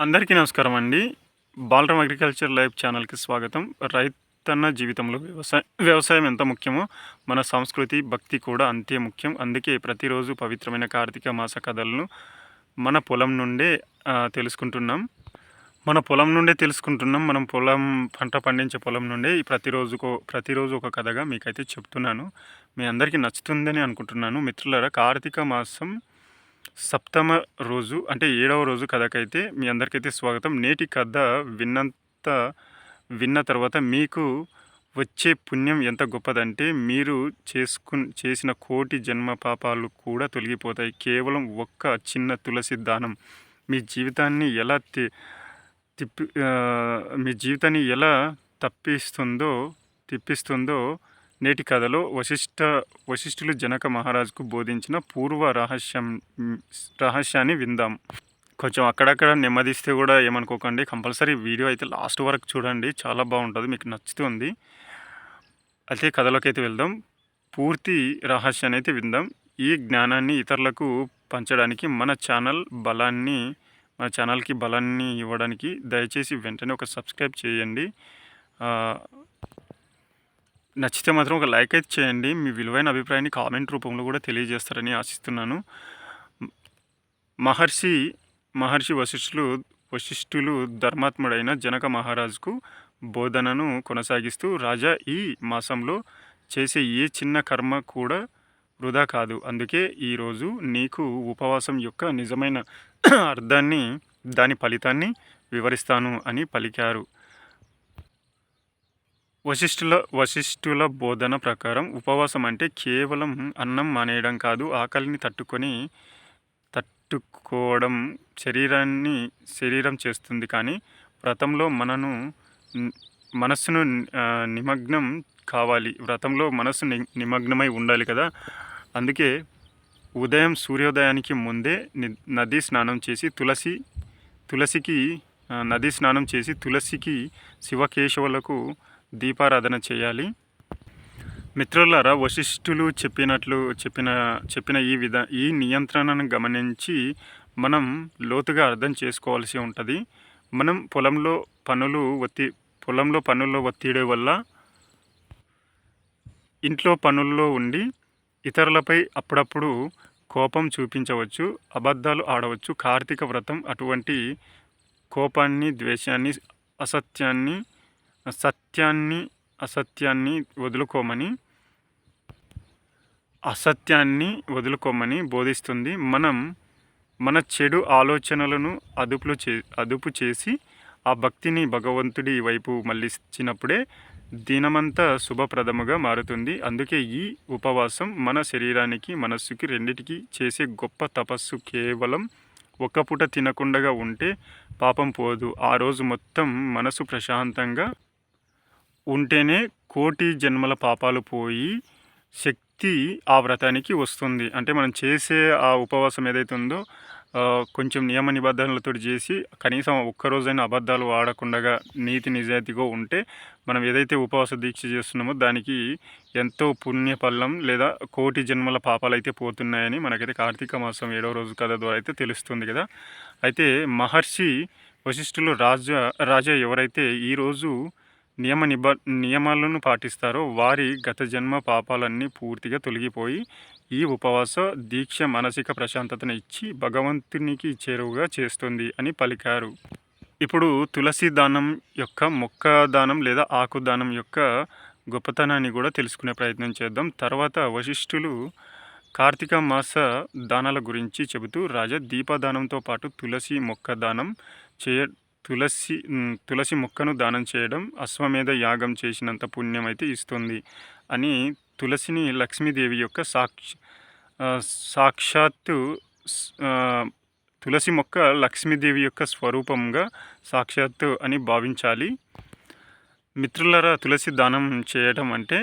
అందరికీ నమస్కారం అండి. బాలరామ్ అగ్రికల్చర్ లైవ్ ఛానల్కి స్వాగతం. రైతన్న జీవితంలో వ్యవసాయ వ్యవసాయం ఎంత ముఖ్యమో మన సంస్కృతి భక్తి కూడా అంతే ముఖ్యం. అందుకే ప్రతిరోజు పవిత్రమైన కార్తీక మాస కథలను మన పొలం నుండే తెలుసుకుంటున్నాం. మన పొలం నుండే తెలుసుకుంటున్నాం. మనం పొలం పంట పండించే పొలం నుండే ప్రతిరోజుకో ప్రతిరోజు ఒక కథగా మీకైతే చెప్తున్నాను. మీ అందరికీ నచ్చుతుందని అనుకుంటున్నాను. మిత్రులరా కార్తీక మాసం సప్తమ రోజు అంటే ఏడవ రోజు కథకైతే మీ అందరికైతే స్వాగతం. నేటి కథ విన్నంత విన్న తర్వాత మీకు వచ్చే పుణ్యం ఎంత గొప్పదంటే మీరు చేసుకు చేసిన కోటి జన్మ పాపాలు కూడా తొలగిపోతాయి. కేవలం ఒక్క చిన్న తులసి దానం. మీ జీవితాన్ని ఎలా తి తిప్పి మీ జీవితాన్ని ఎలా తప్పిస్తుందో తిప్పిస్తుందో నేటి కథలో వశిష్ఠ వశిష్ఠులు జనక మహారాజుకు బోధించిన పూర్వ రహస్యం రహస్యాన్ని విందాం. కొంచెం అక్కడక్కడ నెమ్మదిస్తే కూడా ఏమనుకోకండి. కంపల్సరీ వీడియో అయితే లాస్ట్ వరకు చూడండి. చాలా బాగుంటుంది. మీకు నచ్చుతుంది. అయితే కథలోకి అయితే వెళ్దాం. పూర్తి రహస్యాన్ని అయితే విందాం. ఈ జ్ఞానాన్ని ఇతరులకు పంచడానికి మన ఛానల్ బలాన్ని మన ఛానల్కి బలాన్ని ఇవ్వడానికి దయచేసి వెంటనే ఒక సబ్స్క్రైబ్ చేయండి. నచ్చితే మాత్రం ఒక లైక్ అయితే చేయండి. మీ విలువైన అభిప్రాయాన్ని కామెంట్ రూపంలో కూడా తెలియజేస్తారని ఆశిస్తున్నాను. మహర్షి మహర్షి వశిష్ఠులు వశిష్ఠులు ధర్మాత్ముడైన జనక మహారాజుకు బోధనను కొనసాగిస్తూ రాజా ఈ మాసంలో చేసే ఏ చిన్న కర్మ కూడా వృధా కాదు. అందుకే ఈరోజు నీకు ఉపవాసం యొక్క నిజమైన అర్థాన్ని దాని ఫలితాన్ని వివరిస్తాను అని పలికారు. వశిష్ఠుల వశిష్ఠుల బోధన ప్రకారం ఉపవాసం అంటే కేవలం అన్నం మానేయడం కాదు ఆకలిని తట్టుకొని తట్టుకోవడం శరీరాన్ని శరీరం చేస్తుంది. కానీ వ్రతంలో మనను మనస్సును నిమగ్నం కావాలి. వ్రతంలో మనస్సు ని- నిమగ్నమై ఉండాలి కదా. అందుకే ఉదయం సూర్యోదయానికి ముందే ని- నదీ స్నానం చేసి తులసి తులసికి నది నదీ స్నానం చేసి తులసికి శివకేశవులకు దీపారాధన చేయాలి. మిత్రులారా వశిష్ఠులు చెప్పినట్లు చెప్పిన చెప్పిన ఈ విధ ఈ నియంత్రణను గమనించి మనం లోతుగా అర్థం చేసుకోవాల్సి ఉంటుంది. మనం పొలంలో పనులు ఒత్తి పొలంలో పనుల్లో ఒత్తిడి వల్ల ఇంట్లో పనుల్లో ఉండి ఇతరులపై అప్పుడప్పుడు కోపం చూపించవచ్చు అబద్ధాలు ఆడవచ్చు కార్తీక వ్రతం అటువంటి కోపాన్ని ద్వేషాన్ని అసత్యాన్ని సత్యాన్ని అసత్యాన్ని వదులుకోమని అసత్యాన్ని వదులుకోమని బోధిస్తుంది. మనం మన చెడు ఆలోచనలను అదుపులో చే అదుపు చేసి ఆ భక్తిని భగవంతుడి వైపు మళ్ళించినప్పుడే దినమంతా శుభప్రదముగా మారుతుంది. అందుకే ఈ ఉపవాసం మన శరీరానికి మనస్సుకి రెండిటికి చేసే గొప్ప తపస్సు కేవలం ఒక్క పూట తినకుండా ఉంటే పాపం పోదు. ఆ రోజు మొత్తం మనసు ప్రశాంతంగా ఉంటేనే కోటి జన్మల పాపాలు పోయి శక్తి ఆ వ్రతానికి వస్తుంది. అంటే మనం చేసే ఆ ఉపవాసం ఏదైతే ఉందో కొంచెం నియమ నిబంధనలతో చేసి కనీసం ఒక్కరోజైనా అబద్ధాలు ఆడకుండా నీతి నిజాయితీగా ఉంటే మనం ఏదైతే ఉపవాస దీక్ష చేస్తున్నామో దానికి ఎంతో పుణ్యఫలం లేదా కోటి జన్మల పాపాలు అయితే పోతున్నాయని మనకైతే కార్తీక మాసం ఏడవ రోజు కథ ద్వారా అయితే తెలుస్తుంది కదా. అయితే మహర్షి వశిష్ఠులు రాజా రాజా ఎవరైతే ఈరోజు నియమ నిబ నియమాలను పాటిస్తారో వారి గత జన్మ పాపాలన్నీ పూర్తిగా తొలగిపోయి ఈ ఉపవాస దీక్ష మానసిక ప్రశాంతతను ఇచ్చి భగవంతునికి చేరువుగా చేస్తుంది అని పలికారు. ఇప్పుడు తులసి దానం యొక్క మొక్క దానం లేదా ఆకు దానం యొక్క గొప్పతనాన్ని కూడా తెలుసుకునే ప్రయత్నం చేద్దాం. తర్వాత వశిష్ఠులు కార్తీక మాస దానాల గురించి చెబుతూ రాజా దీపదానంతో పాటు తులసి మొక్క దానం చేయ తులసి తులసి మొక్కను దానం చేయడం అశ్వమేధ యాగం చేసినంత పుణ్యం అయితే ఇస్తుంది అని తులసిని లక్ష్మీదేవి యొక్క సాక్ష సాక్షాత్తు తులసి మొక్క లక్ష్మీదేవి యొక్క స్వరూపంగా సాక్షాత్తు అని భావించాలి. మిత్రులరా తులసి దానం చేయడం అంటే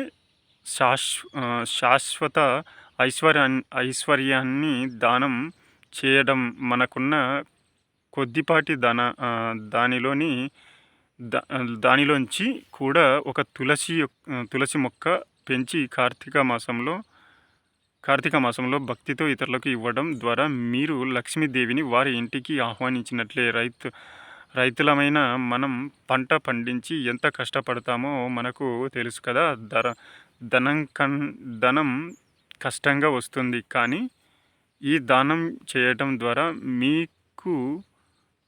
శాశ్వ శాశ్వత ఐశ్వర్యాన్ని ఐశ్వర్యాన్ని దానం చేయడం మనకున్న కొద్దిపాటి దాన దానిలోని దా దానిలోంచి కూడా ఒక తులసి తులసి మొక్క పెంచి కార్తీక మాసంలో కార్తీక మాసంలో భక్తితో ఇతరులకు ఇవ్వడం ద్వారా మీరు లక్ష్మీదేవిని వారి ఇంటికి ఆహ్వానించినట్లే. రైతు రైతులమైన మనం పంట పండించి ఎంత కష్టపడతామో మనకు తెలుసు కదా. ధర ధనం కన్ ధనం కష్టంగా వస్తుంది. కానీ ఈ దానం చేయటం ద్వారా మీకు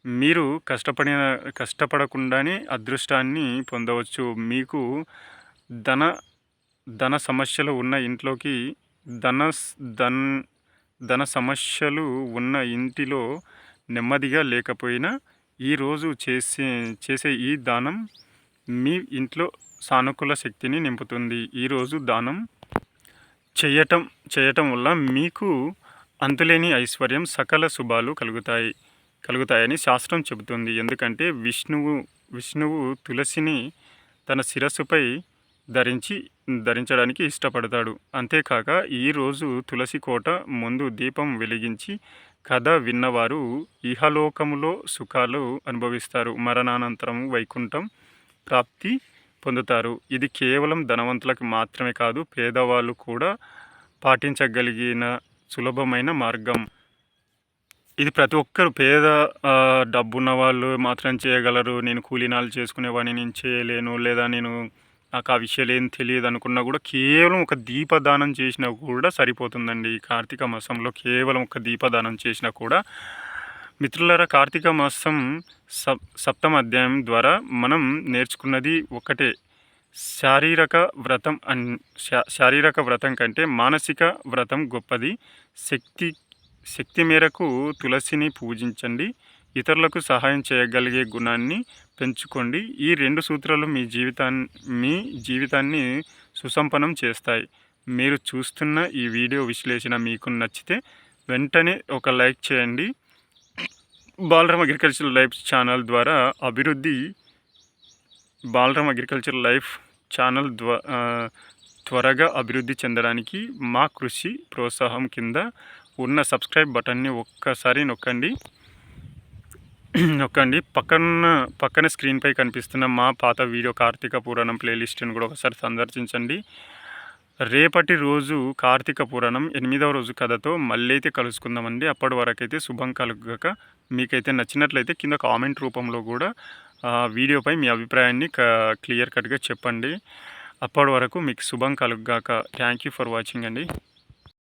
మీరు కష్టపడిన కష్టపడకుండానే అదృష్టాన్ని పొందవచ్చు. మీకు ధన ధన సమస్యలు ఉన్న ఇంట్లోకి ధన ధన్ ధన సమస్యలు ఉన్న ఇంటిలో నెమ్మదిగా లేకపోయినా ఈరోజు చేసే చేసే ఈ దానం మీ ఇంట్లో సానుకూల శక్తిని నింపుతుంది. ఈరోజు దానం చేయటం చేయటం వల్ల మీకు అంతులేని ఐశ్వర్యం సకల శుభాలు కలుగుతాయి. కలుగుతాయని శాస్త్రం చెబుతుంది. ఎందుకంటే విష్ణువు విష్ణువు తులసిని తన శిరస్సుపై ధరించి ధరించడానికి ఇష్టపడతాడు. అంతేకాక ఈరోజు తులసి కోట ముందు దీపం వెలిగించి కథ విన్నవారు ఇహలోకములో సుఖాలు అనుభవిస్తారు. మరణానంతరం వైకుంఠం ప్రాప్తి పొందుతారు. ఇది కేవలం ధనవంతులకు మాత్రమే కాదు పేదవాళ్ళు కూడా పాటించగలిగిన సులభమైన మార్గం. ఇది ప్రతి ఒక్కరు పేద డబ్బున్న వాళ్ళు మాత్రం చేయగలరు. నేను కూలీనాలు చేసుకునేవాడిని నేను చేయలేను. లేదా నేను నాకు ఆ విషయాలు ఏం తెలియదు అనుకున్నా కూడా కేవలం ఒక దీపదానం చేసినా కూడా సరిపోతుందండి. ఈ కార్తీక మాసంలో కేవలం ఒక దీపదానం చేసినా కూడా. మిత్రులరా కార్తీక మాసం సప్ సప్తమ అధ్యాయం ద్వారా మనం నేర్చుకున్నది ఒకటే. శారీరక వ్రతం అన్ శా- శారీరక వ్రతం కంటే మానసిక వ్రతం గొప్పది. శక్తి శక్తి మేరకు తులసిని పూజించండి. ఇతరులకు సహాయం చేయగలిగే గుణాన్ని పెంచుకోండి. ఈ రెండు సూత్రాలు మీ జీవితాన్ని మీ జీవితాన్ని సుసంపన్నం చేస్తాయి. మీరు చూస్తున్న ఈ వీడియో విశ్లేషణ మీకు నచ్చితే వెంటనే ఒక లైక్ చేయండి. బాలరామ్ అగ్రికల్చర్ లైఫ్ ఛానల్ ద్వారా అభివృద్ధి బాలరామ్ అగ్రికల్చర్ లైఫ్ ఛానల్ త్వరగా అభివృద్ధి చెందడానికి మా కృషి ప్రోత్సాహం కింద ఉన్న సబ్స్క్రైబ్ బటన్ని ఒక్కసారి నొక్కండి. నొక్కండి. పక్కన పక్కన స్క్రీన్పై కనిపిస్తున్న మా పాత వీడియో కార్తీక పురాణం ప్లేలిస్ట్ని కూడా ఒకసారి సందర్శించండి. రేపటి రోజు కార్తీక పురాణం ఎనిమిదవ రోజు కథతో మళ్ళీ అయితే కలుసుకుందామండి. అప్పటి వరకు అయితే శుభం కలుగక మీకైతే నచ్చినట్లయితే కింద కామెంట్ రూపంలో కూడా వీడియోపై మీ అభిప్రాయాన్ని క్లియర్ కట్గా చెప్పండి. అప్పటి వరకు మీకు శుభం కలుగాక థ్యాంక్ యూ ఫర్ వాచింగ్ అండి.